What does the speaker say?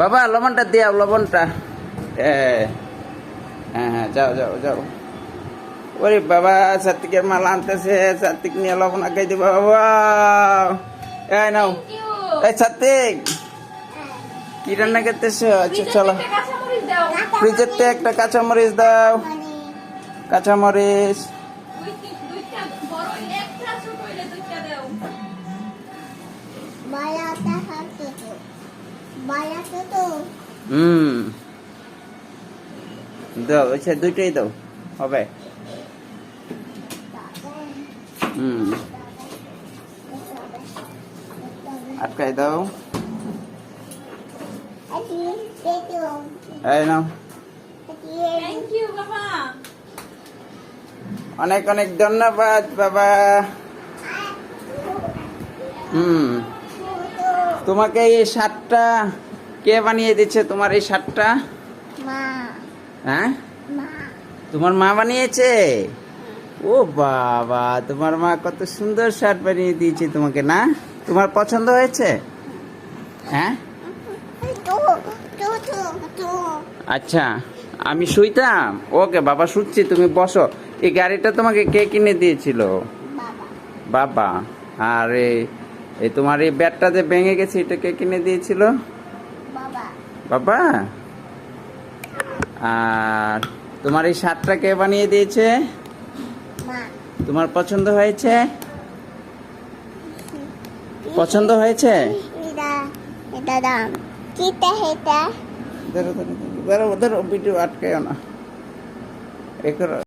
বাবা লবণটা দিয়াও লবণটা। হ্যাঁ হ্যাঁ হ্যাঁ যাও যাও যাও। ওরে বাবা সাত্বিকের মাল আনতেছে সাত্বিক নিয়ে লবণ আগাই দিবা বাবা। এই নাও। এই সাত্বিক কি রান্না করতেছো? আচ্ছা চলো। ফ্রিজের থেকে একটা কাঁচামরিচ দাও। কাঁচামরিচ। তো তো হুম। দাও আচ্ছা দুইটাই দাও হবে। হুম। আটকাই দাও। এই নাও। অনেক অনেক ধন্যবাদ বাবা। হুম। তোমাকে এই শার্টটা কে বানিয়ে দিচ্ছে তোমার এই শার্টটা? হ্যাঁ? তোমার মা বানিয়েছে? ও বাবা তোমার মা কত সুন্দর শার্ট বানিয়ে দিয়েছে তোমাকে না? তোমার পছন্দ হয়েছে? হ্যাঁ? আচ্ছা আমি শুইতাম। ওকে বাবা শুচ্ছি তুমি বসো। এই গাড়িটা তোমাকে কে কিনে দিয়েছিল? বাবা। বাবা আর এই তোমার এই ব্যাটটা যে ভেঙে গেছে এটা কে কিনে দিয়েছিল? বাবা। আর তোমার এই শার্টটা কে বানিয়ে দিয়েছে? তোমার পছন্দ হয়েছে? পছন্দ হয়েছে? ধরো ধরো ভিডিও আটকায় না। এ করো।